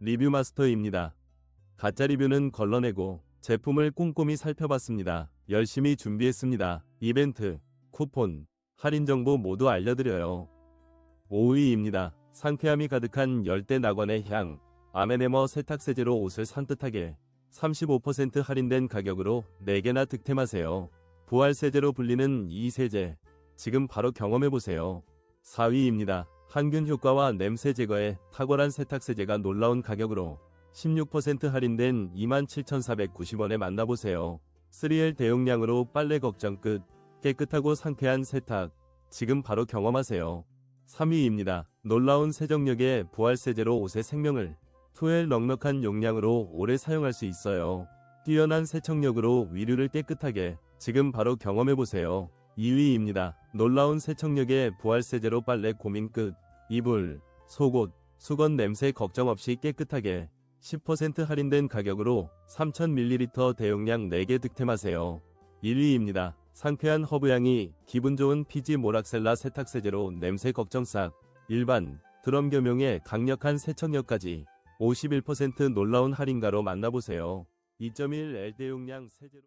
리뷰 마스터입니다. 가짜 리뷰는 걸러내고 제품을 꼼꼼히 살펴봤습니다. 열심히 준비했습니다. 이벤트, 쿠폰, 할인 정보 모두 알려드려요. 5위입니다. 상쾌함이 가득한 열대 낙원의 향, 아메네머 세탁세제로 옷을 산뜻하게 35% 할인된 가격으로 4개나 득템하세요. 부활세제로 불리는 이 세제, 지금 바로 경험해보세요. 4위입니다. 항균 효과와 냄새 제거에 탁월한 세탁세제가 놀라운 가격으로 16% 할인된 27,490원에 만나보세요. 3L 대용량으로 빨래 걱정 끝, 깨끗하고 상쾌한 세탁, 지금 바로 경험하세요. 3위입니다. 놀라운 세정력의 부활세제로 옷의 생명을 2L 넉넉한 용량으로 오래 사용할 수 있어요. 뛰어난 세척력으로 위류를 깨끗하게 지금 바로 경험해보세요. 2위입니다. 놀라운 세척력의 부활세제로 빨래 고민 끝. 이불, 속옷, 수건 냄새 걱정 없이 깨끗하게 10% 할인된 가격으로 3000ml 대용량 4개 득템하세요. 1위입니다. 상쾌한 허브향이 기분 좋은 피지 모락셀라 세탁세제로 냄새 걱정 싹. 일반, 드럼 겸용의 강력한 세척력까지 51% 놀라운 할인가로 만나보세요. 2.1L 대용량 세제로